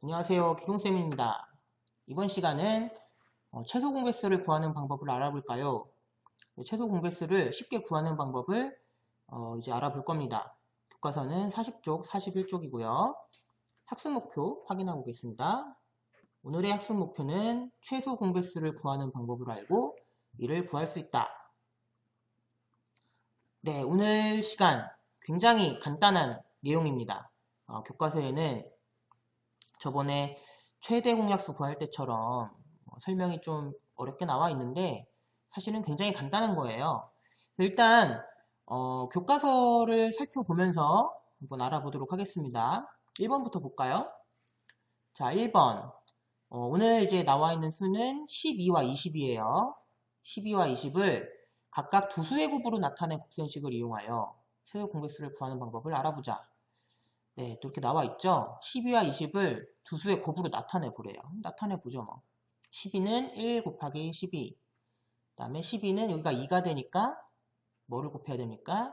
안녕하세요. 기동쌤입니다. 이번 시간은 어, 최소 공배수를 구하는 방법을 알아볼까요? 네, 최소 공배수를 쉽게 구하는 방법을 어, 이제 알아볼 겁니다. 교과서는 40쪽, 41쪽이고요. 학습 목표 확인하고 오겠습니다. 오늘의 학습 목표는 최소 공배수를 구하는 방법을 알고 이를 구할 수 있다. 네, 오늘 시간 굉장히 간단한 내용입니다. 어, 교과서에는 저번에 최대 공약수 구할 때처럼 어, 설명이 좀 어렵게 나와 있는데 사실은 굉장히 간단한 거예요. 일단 어, 교과서를 살펴보면서 한번 알아보도록 하겠습니다. 1번부터 볼까요? 자, 1번. 어, 오늘 이제 나와 있는 수는 12와 20이에요. 12와 20을 각각 두 수의 곱으로 나타낸 곱셈식을 이용하여 세의 공배수를 구하는 방법을 알아보자. 네, 또 이렇게 나와 있죠? 12와 20을 두 수의 곱으로 나타내 보래요. 나타내 보죠, 뭐. 12는 1 곱하기 12. 그 다음에 12는 여기가 2가 되니까 뭐를 곱해야 됩니까?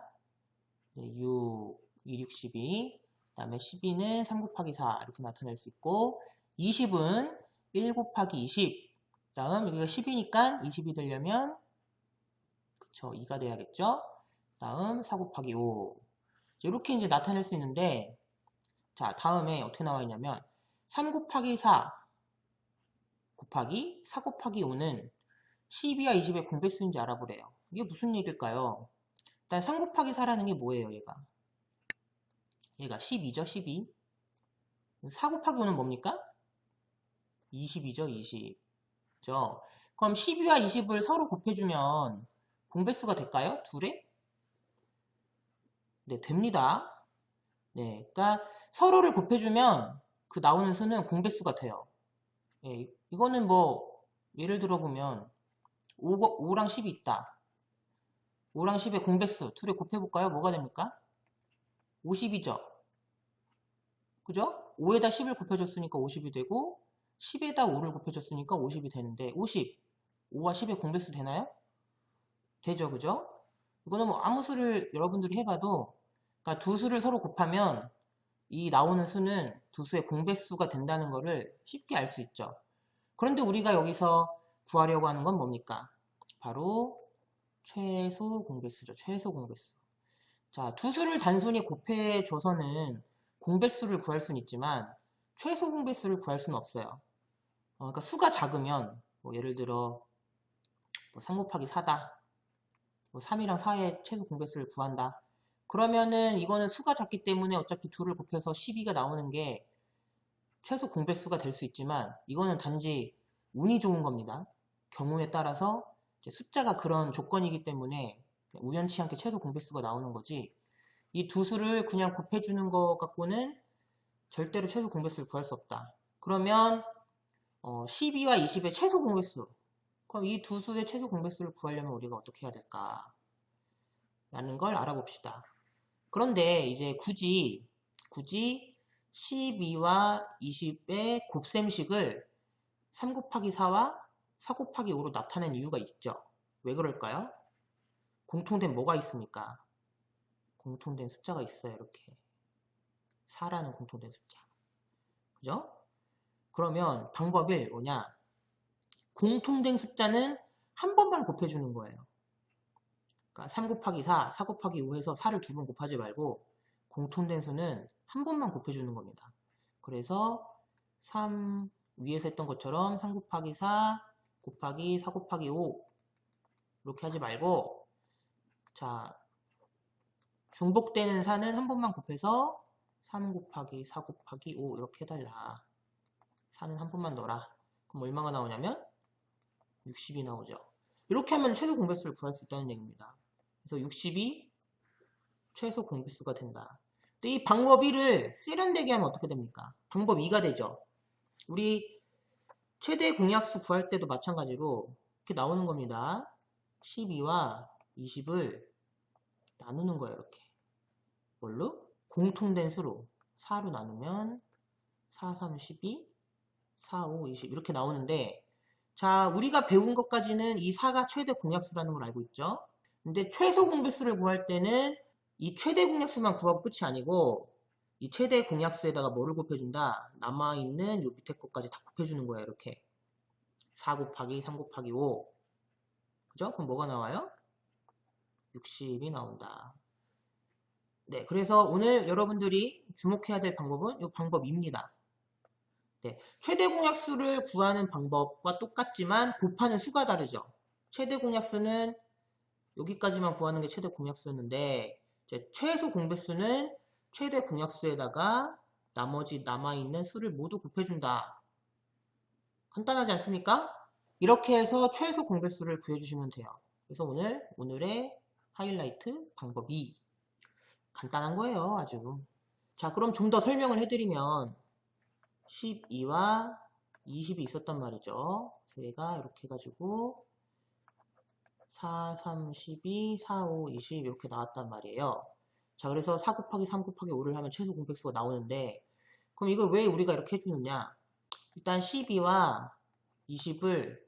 네, 6, 2, 6, 12. 그 다음에 12는 3 곱하기 4 이렇게 나타낼 수 있고 20은 1 곱하기 20. 그 다음 여기가 10이니까 20이 되려면 그쵸, 2가 돼야겠죠? 그 다음 4 곱하기 5. 이렇게 이제 나타낼 수 있는데 자, 다음에 어떻게 나와 있냐면 3 곱하기 4 곱하기 4 곱하기 5는 12와 20의 공배수인지 알아보래요. 이게 무슨 얘기일까요? 일단 3 곱하기 4라는 게 뭐예요, 얘가? 얘가 12죠, 12. 4 곱하기 5는 뭡니까? 20이죠, 20. 그죠? 그럼 12와 20을 서로 곱해주면 공배수가 될까요? 둘에? 네, 됩니다. 네, 그러니까 서로를 곱해주면 그 나오는 수는 공배수가 돼요. 예, 이거는 뭐 예를 들어 보면 5, 5랑 10이 있다. 5랑 10의 공배수 둘에 곱해볼까요? 뭐가 됩니까? 50이죠. 그죠? 5에다 10을 곱해줬으니까 50이 되고 10에다 5를 곱해줬으니까 50이 되는데 50, 5와 10의 공배수 되나요? 되죠. 그죠? 이거는 뭐 아무 수를 여러분들이 해봐도 그러니까 두 수를 서로 곱하면 이 나오는 수는 두 수의 공배수가 된다는 것을 쉽게 알 수 있죠. 그런데 우리가 여기서 구하려고 하는 건 뭡니까? 바로 최소 공배수죠. 최소 공배수. 자, 두 수를 단순히 곱해줘서는 공배수를 구할 수는 있지만 최소 공배수를 구할 수는 없어요. 어, 그러니까 수가 작으면 뭐 예를 들어 뭐 3 곱하기 4다. 뭐 3이랑 4의 최소 공배수를 구한다. 그러면은 이거는 수가 작기 때문에 어차피 둘을 곱해서 12가 나오는 게 최소 공배수가 될 수 있지만 이거는 단지 운이 좋은 겁니다. 경우에 따라서 숫자가 그런 조건이기 때문에 우연치 않게 최소 공배수가 나오는 거지 이 두 수를 그냥 곱해주는 것 갖고는 절대로 최소 공배수를 구할 수 없다. 그러면 어, 12와 20의 최소 공배수 그럼 이 두 수의 최소 공배수를 구하려면 우리가 어떻게 해야 될까? 라는 걸 알아봅시다. 그런데 이제 굳이 굳이 12와 20의 곱셈식을 3 곱하기 4와 4 곱하기 5로 나타낸 이유가 있죠. 왜 그럴까요? 공통된 뭐가 있습니까? 공통된 숫자가 있어요. 이렇게 4라는 공통된 숫자. 그죠? 그러면 방법이 뭐냐? 공통된 숫자는 한 번만 곱해주는 거예요. 그러니까 3 곱하기 4, 4 곱하기 5 해서 4를 두 번 곱하지 말고 공통된 수는 한 번만 곱해주는 겁니다. 그래서 3 위에서 했던 것처럼 3 곱하기 4 곱하기 4 곱하기 5 이렇게 하지 말고 자 중복되는 4는 한 번만 곱해서 3 곱하기 4 곱하기 5 이렇게 해달라. 4는 한 번만 넣어라. 그럼 얼마가 나오냐면 60이 나오죠. 이렇게 하면 최소 공배수를 구할 수 있다는 얘기입니다. 그래서 60이 최소 공배수가 된다. 이 방법 1을 세련되게 하면 어떻게 됩니까? 방법 2가 되죠. 우리 최대 공약수 구할 때도 마찬가지로 이렇게 나오는 겁니다. 12와 20을 나누는 거예요. 이렇게. 뭘로? 공통된 수로 4로 나누면 4, 3, 12, 4, 5, 20 이렇게 나오는데 자 우리가 배운 것까지는 이 4가 최대 공약수라는 걸 알고 있죠. 근데 최소 공배수를 구할 때는 이 최대 공약수만 구하고 끝이 아니고 이이 최대 공약수에다가 뭐를 곱해준다? 남아있는 요 밑에 것까지 다 곱해주는 거야, 이렇게. 4 곱하기 3 곱하기 5. 그죠? 그럼 뭐가 나와요? 60이 나온다. 네, 그래서 오늘 여러분들이 주목해야 될 방법은 이 방법입니다. 네, 최대 공약수를 구하는 방법과 똑같지만 곱하는 수가 다르죠. 최대 공약수는 여기까지만 구하는 게 최대 공약수였는데 최소 공배수는 최대 공약수에다가 나머지 남아있는 수를 모두 곱해준다. 간단하지 않습니까? 이렇게 해서 최소 공배수를 구해주시면 돼요. 그래서 오늘 오늘의 하이라이트 방법 2 간단한 거예요 아주 자 그럼 좀 더 설명을 해드리면 12와 20이 있었단 말이죠 저희가 이렇게 해가지고 4, 3, 12, 4, 5, 20 이렇게 나왔단 말이에요. 자 그래서 4 곱하기 3 곱하기 5를 하면 최소 공백수가 나오는데 그럼 이걸 왜 우리가 이렇게 해주느냐? 일단 12와 20을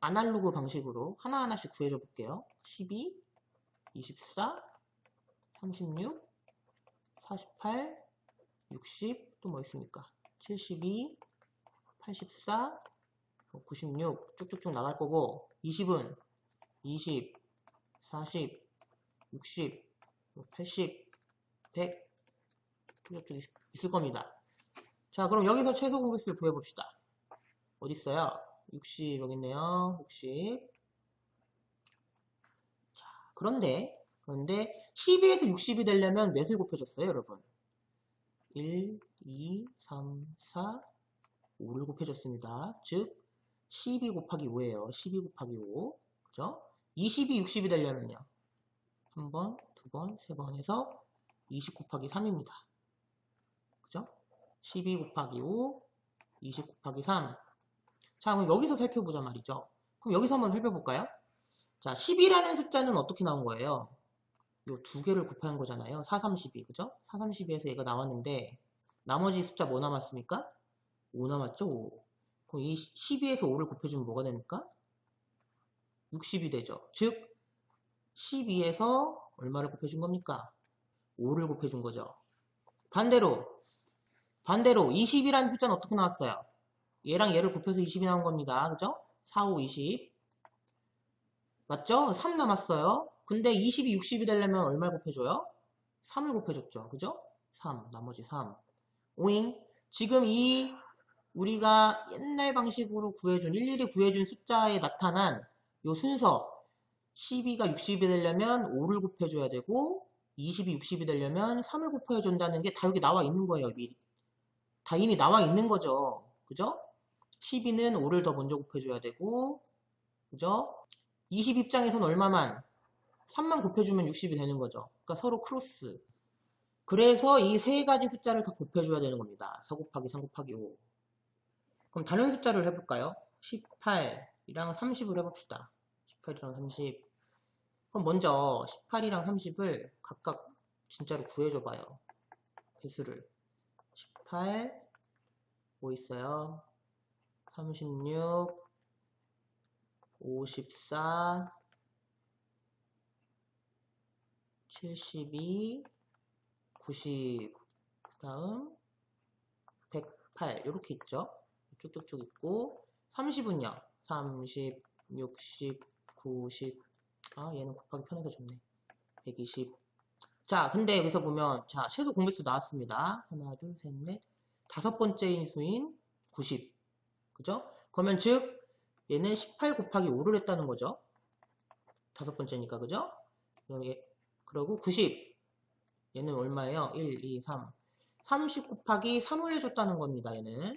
아날로그 방식으로 하나하나씩 구해줘 볼게요. 12, 24, 36, 48, 60, 또 뭐 있습니까? 72, 84, 96 쭉쭉쭉 나갈 거고 20은 20, 40, 60, 80, 100 쭉쭉쭉 있, 있을 겁니다. 자 그럼 여기서 최소 공배수를 구해봅시다. 어디 있어요? 60 여기 있네요. 60 자 그런데 그런데 12에서 60이 되려면 몇을 곱해줬어요 여러분? 1, 2, 3, 4, 5를 곱해줬습니다. 즉 12 곱하기 5예요. 12 곱하기 5 그죠? 20이 60이 되려면요. 한 번, 두 번, 세 번 해서 20 곱하기 3입니다. 그죠? 12 곱하기 5, 20 곱하기 3 자, 그럼 여기서 살펴보자 말이죠. 그럼 여기서 한번 살펴볼까요? 자, 10이라는 숫자는 어떻게 나온 거예요? 요 두 개를 곱하는 거잖아요. 4, 32, 그죠? 4, 32에서 얘가 나왔는데 나머지 숫자 뭐 남았습니까? 5 남았죠? 5. 그럼 이 12에서 5를 곱해주면 뭐가 됩니까? 60이 되죠. 즉 12에서 얼마를 곱해준 겁니까? 5를 곱해준 거죠. 반대로 반대로 20이라는 숫자는 어떻게 나왔어요? 얘랑 얘를 곱해서 20이 나온 겁니다. 그죠? 4, 5, 20. 맞죠? 3 남았어요. 근데 20이 60이 되려면 얼마 곱해줘요? 3을 곱해줬죠. 그죠? 3, 나머지 3. 오잉. 지금 이 우리가 옛날 방식으로 구해준, 일일이 구해준 숫자에 나타난 요 순서 12가 60이 되려면 5를 곱해줘야 되고 20이 60이 되려면 3을 곱해준다는 게 다 여기 나와 있는 거예요. 미리. 다 이미 나와 있는 거죠. 그죠? 12는 5를 더 먼저 곱해줘야 되고 그죠? 20 입장에선 얼마만? 3만 곱해주면 60이 되는 거죠. 그러니까 서로 크로스. 그래서 이 세 가지 숫자를 다 곱해줘야 되는 겁니다. 4 곱하기 3 곱하기 5. 그럼 다른 숫자를 해볼까요? 18이랑 30을 해봅시다. 18이랑 30. 그럼 먼저 18이랑 30을 각각 진짜로 구해줘봐요. 배수를. 18, 뭐 있어요? 36, 54, 72, 90, 그 다음 108 이렇게 있죠. 쭉쭉쭉 있고 30은요. 30, 60, 90, 아 얘는 곱하기 편해서 좋네. 120. 자, 근데 여기서 보면 자 최소 공배수 나왔습니다. 하나, 둘, 셋, 넷. 다섯 번째 인수인 90. 그죠? 그러면 즉 얘는 18 곱하기 5를 했다는 거죠. 다섯 번째니까 그죠? 그러고 90 얘는 얼마예요? 1, 2, 3 30 곱하기 3을 해줬다는 겁니다. 얘는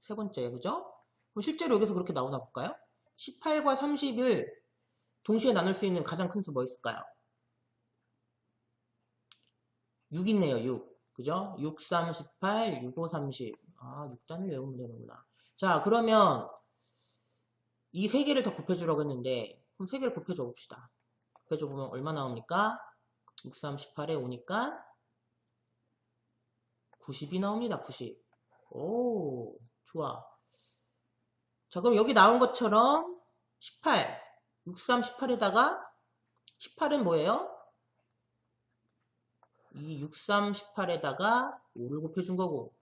세 번째 그죠? 그럼 실제로 여기서 그렇게 나오나 볼까요? 18과 30을 동시에 나눌 수 있는 가장 큰 수 뭐 있을까요? 6 있네요. 6 그죠? 6, 3, 18, 6, 5, 30 아, 6단을 외우면 되는구나. 자, 그러면 이 세 개를 더 곱해주라고 했는데 그럼 세 개를 곱해줘 봅시다. 곱해줘 보면 얼마 나옵니까? 6, 3, 18에 오니까 90이 나옵니다. 90. 오, 좋아. 자, 그럼 여기 나온 것처럼 18, 6, 3, 18에다가 18은 뭐예요? 이 6, 3, 18에다가 5를 곱해준 거고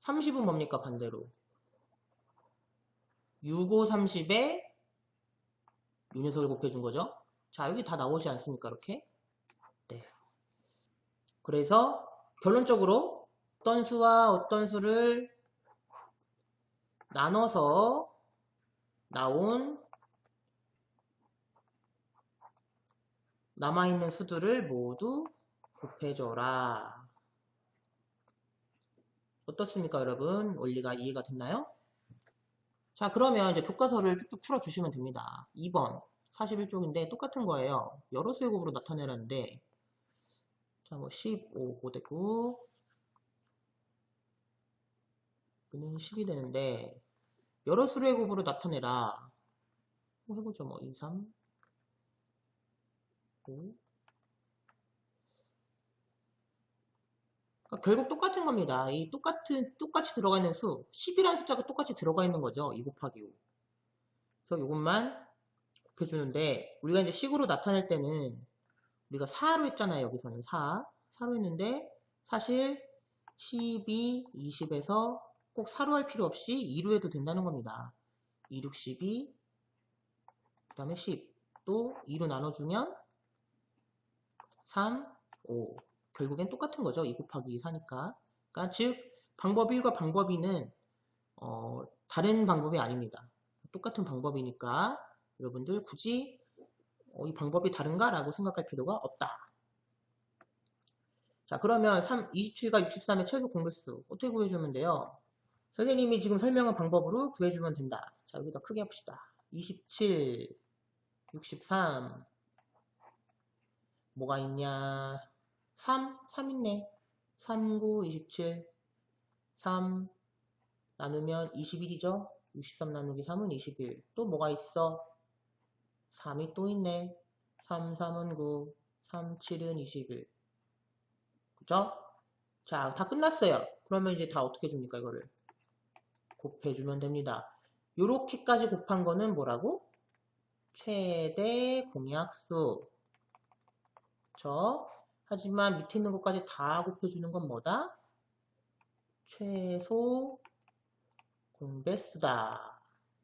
30은 뭡니까 반대로 6, 5, 30에 이 녀석을 곱해준 거죠. 자 여기 다 나오지 않습니까 이렇게 네. 그래서 결론적으로 어떤 수와 어떤 수를 나눠서 나온 남아있는 수들을 모두 곱해줘라. 어떻습니까 여러분? 원리가 이해가 됐나요? 자 그러면 이제 교과서를 쭉쭉 풀어주시면 됩니다. 2번 41쪽인데 똑같은 거예요. 여러 수의 곱으로 나타내라는데 자 뭐 15, 5대 9 분은 10이 되는데 여러 수의 곱으로 나타내라. 해보죠. 뭐 2, 3, 5. 그러니까 결국 똑같은 겁니다. 이 똑같은 똑같이 들어가 있는 수 10이라는 숫자가 똑같이 들어가 있는 거죠. 2 곱하기 5. 그래서 이것만 곱해주는데 우리가 이제 식으로 나타낼 때는 우리가 4로 했잖아요. 여기서는 4. 4로 했는데 사실 12, 20에서 꼭 4로 할 필요 없이 2로 해도 된다는 겁니다. 2, 6, 12, 그 다음에 10. 또 2로 나눠주면 3, 5. 결국엔 똑같은 거죠. 2 곱하기 2 4니까. 그러니까 즉 방법 1과 방법 2는 어, 다른 방법이 아닙니다. 똑같은 방법이니까 여러분들 굳이 어, 이 방법이 다른가? 라고 생각할 필요가 없다. 자 그러면 3, 27과 63의 최소 공배수 어떻게 구해주면 돼요? 선생님이 지금 설명한 방법으로 구해주면 된다. 자 여기다 크게 합시다. 27, 63 뭐가 있냐 3, 3 있네. 3, 9, 27. 3 나누면 21이죠? 63 나누기 3은 21. 또 뭐가 있어? 3이 또 있네. 3, 3은 9. 3, 7은 21. 그죠? 자, 다 끝났어요. 그러면 이제 다 어떻게 줍니까, 이거를? 곱해주면 됩니다. 요렇게까지 곱한 거는 뭐라고? 최대 공약수. 저 하지만 밑에 있는 것까지 다 곱해주는 건 뭐다? 최소 공배수다.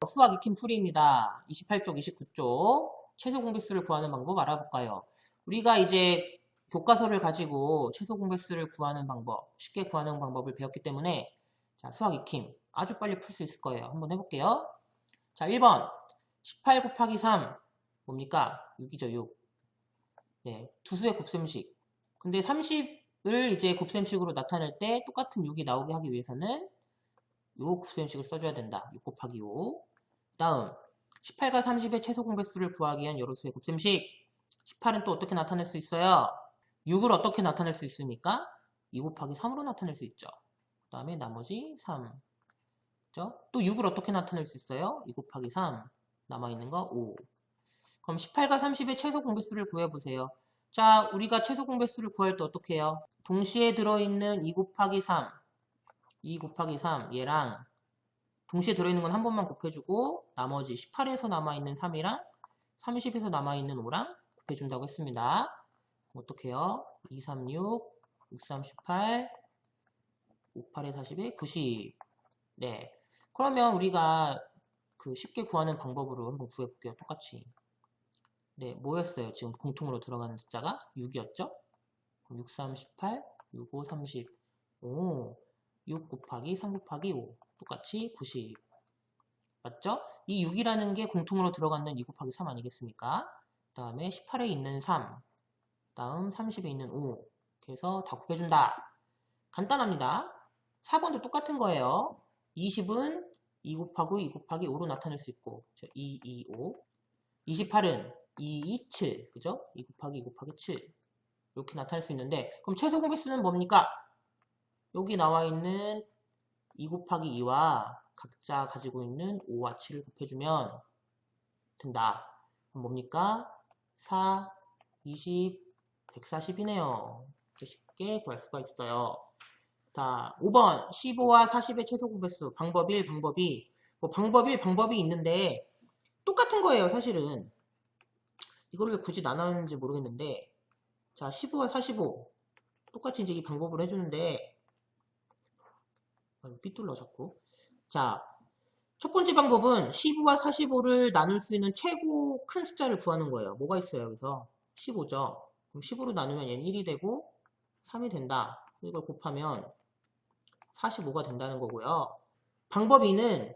수학 익힌 풀이입니다. 28쪽, 29쪽. 최소 공배수를 구하는 방법 알아볼까요? 우리가 이제 교과서를 가지고 최소 공배수를 구하는 방법, 쉽게 구하는 방법을 배웠기 때문에 자, 수학 익힘 아주 빨리 풀 수 있을 거예요. 한번 해볼게요. 자, 1번 18 곱하기 3 뭡니까? 6이죠, 6. 네, 두수의 곱셈식 근데 30을 이제 곱셈식으로 나타낼 때 똑같은 6이 나오게 하기 위해서는 요 곱셈식을 써줘야 된다. 6 곱하기 5. 다음 18과 30의 최소 공배수를 구하기 위한 여러 수의 곱셈식 18은 또 어떻게 나타낼 수 있어요? 6을 어떻게 나타낼 수 있습니까? 2 곱하기 3으로 나타낼 수 있죠. 그 다음에 나머지 3 그죠? 또 6을 어떻게 나타낼 수 있어요? 2 곱하기 3 남아있는 거 5. 그럼 18과 30의 최소 공배수를 구해보세요. 자, 우리가 최소 공배수를 구할 때 어떻게 해요? 동시에 들어있는 2 곱하기 3, 2 곱하기 3 얘랑 동시에 들어있는 건 한 번만 곱해주고 나머지 18에서 남아있는 3이랑 30에서 남아있는 5랑 곱해준다고 했습니다. 어떻게 해요? 2, 3, 6, 6, 3, 18, 5, 8에 40에 90. 네. 그러면 우리가 그 쉽게 구하는 방법으로 한번 구해볼게요. 똑같이. 네, 뭐였어요? 지금 공통으로 들어가는 숫자가 6이었죠? 6, 3, 18, 6, 5, 30. 오, 6 곱하기 3 곱하기 5. 똑같이 90. 맞죠? 이 6이라는 게 공통으로 들어가는 2 곱하기 3 아니겠습니까? 그 다음에 18에 있는 3. 다음 30에 있는 5. 그래서 다 곱해준다. 간단합니다. 4번도 똑같은 거예요. 20은 2 곱하기 2 곱하기 5로 나타낼 수 있고 2, 2, 5. 28은 2, 2, 7. 그죠? 2 곱하기 2 곱하기 7. 이렇게 나타낼 수 있는데, 그럼 최소 공배수는 뭡니까? 여기 나와 있는 2 곱하기 2와 각자 가지고 있는 5와 7을 곱해주면 된다. 그럼 뭡니까? 4, 20, 140이네요. 이렇게 쉽게 구할 수가 있어요. 자, 5번 15와 40의 최소 공배수 방법 1, 방법 2. 뭐 방법 1, 방법이 있는데 똑같은 거예요, 사실은. 이걸 왜 굳이 나눴는지 모르겠는데 자 15와 45 똑같이 이제 이 방법을 해주는데 아, 삐뚤러 자꾸 자, 첫 번째 방법은 15와 45를 나눌 수 있는 최고 큰 숫자를 구하는 거예요. 뭐가 있어요, 여기서? 15죠. 그럼 15로 나누면 얘는 1이 되고 3이 된다. 이걸 곱하면 45가 된다는 거고요. 방법 2는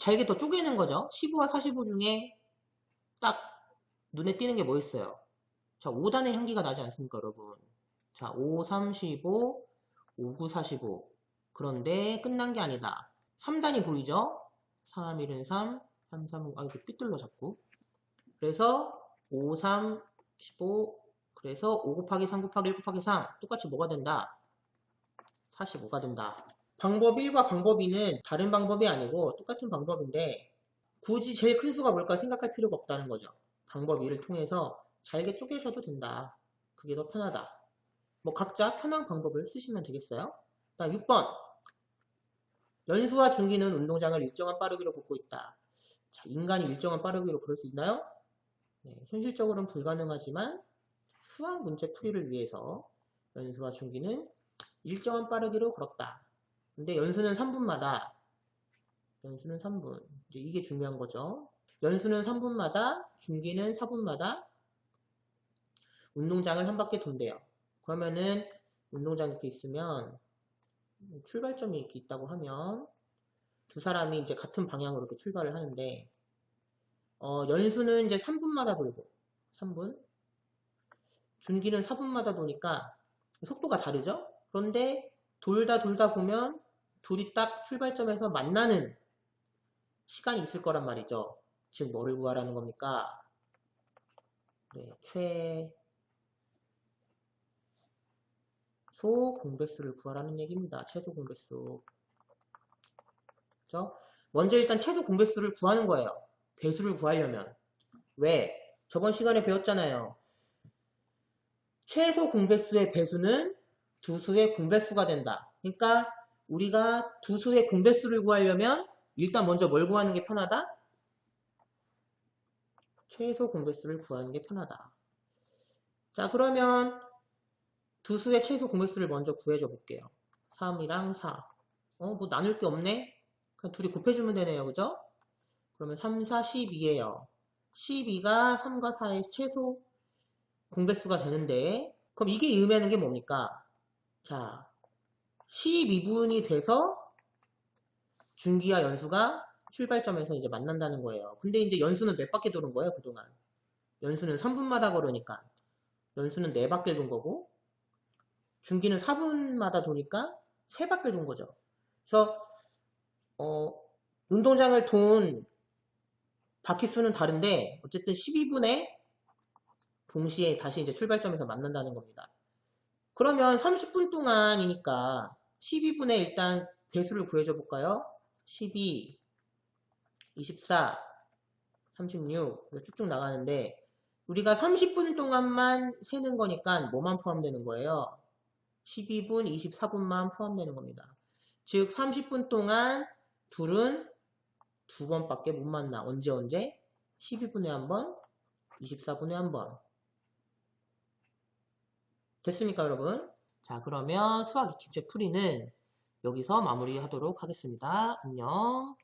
잘게 더 쪼개는 거죠. 15와 45 중에 딱 눈에 띄는 게 뭐 있어요? 자, 5단의 향기가 나지 않습니까, 여러분? 자, 5, 3, 15, 5, 9, 45. 그런데 끝난 게 아니다. 3단이 보이죠? 3, 1은 3, 3, 3, 5. 아, 이거 삐뚤러 자꾸. 그래서 5, 3, 15. 그래서 5 곱하기 3 곱하기 1 곱하기 3. 똑같이 뭐가 된다? 45가 된다. 방법 1과 방법 2는 다른 방법이 아니고 똑같은 방법인데 굳이 제일 큰 수가 뭘까 생각할 필요가 없다는 거죠. 방법 2를 통해서 잘게 쪼개셔도 된다. 그게 더 편하다. 뭐 각자 편한 방법을 쓰시면 되겠어요. 다음 6번. 연수와 중기는 운동장을 일정한 빠르기로 걷고 있다. 자, 인간이 일정한 빠르기로 걸을 수 있나요? 네, 현실적으로는 불가능하지만 수학 문제 풀이를 위해서 연수와 중기는 일정한 빠르기로 걸었다. 근데 연수는 3분마다 연수는 3분. 이제 이게 중요한 거죠. 연수는 3분마다, 중기는 4분마다 운동장을 한 바퀴 돈대요. 그러면은 운동장 이렇게 있으면 출발점이 이렇게 있다고 하면 두 사람이 이제 같은 방향으로 이렇게 출발을 하는데 어, 연수는 이제 3분마다 돌고 3분 준기는 4분마다 도니까 속도가 다르죠? 그런데 돌다 돌다 보면 둘이 딱 출발점에서 만나는 시간이 있을 거란 말이죠. 즉 뭐를 구하라는 겁니까? 네, 최소 공배수를 구하라는 얘기입니다. 최소 공배수. 그죠? 먼저 일단 최소 공배수를 구하는 거예요. 배수를 구하려면. 왜? 저번 시간에 배웠잖아요. 최소 공배수의 배수는 두 수의 공배수가 된다. 그러니까 우리가 두 수의 공배수를 구하려면 일단 먼저 뭘 구하는 게 편하다? 최소 공배수를 구하는 게 편하다. 자 그러면 두 수의 최소 공배수를 먼저 구해줘 볼게요. 3이랑 4. 어, 뭐 나눌 게 없네? 그냥 둘이 곱해주면 되네요. 그죠? 그러면 3, 4, 12예요. 12가 3과 4의 최소 공배수가 되는데 그럼 이게 의미하는 게 뭡니까? 자, 12분이 돼서 중기와 연수가 출발점에서 이제 만난다는 거예요. 근데 이제 연수는 몇 바퀴 도는 거예요, 그동안? 연수는 3분마다 걸으니까. 연수는 4바퀴 돈 거고, 중기는 4분마다 도니까 3바퀴 돈 거죠. 그래서, 어, 운동장을 돈 바퀴 수는 다른데, 어쨌든 12분에 동시에 다시 이제 출발점에서 만난다는 겁니다. 그러면 30분 동안이니까 12분에 일단 배수를 구해줘 볼까요? 12, 24, 36 쭉쭉 나가는데 우리가 30분 동안만 세는 거니까 뭐만 포함되는 거예요? 12분, 24분만 포함되는 겁니다. 즉 30분 동안 둘은 두 번밖에 못 만나. 언제 언제? 12분에 한 번, 24분에 한 번. 됐습니까 여러분? 자 그러면 수학 2제 풀이는 여기서 마무리하도록 하겠습니다. 안녕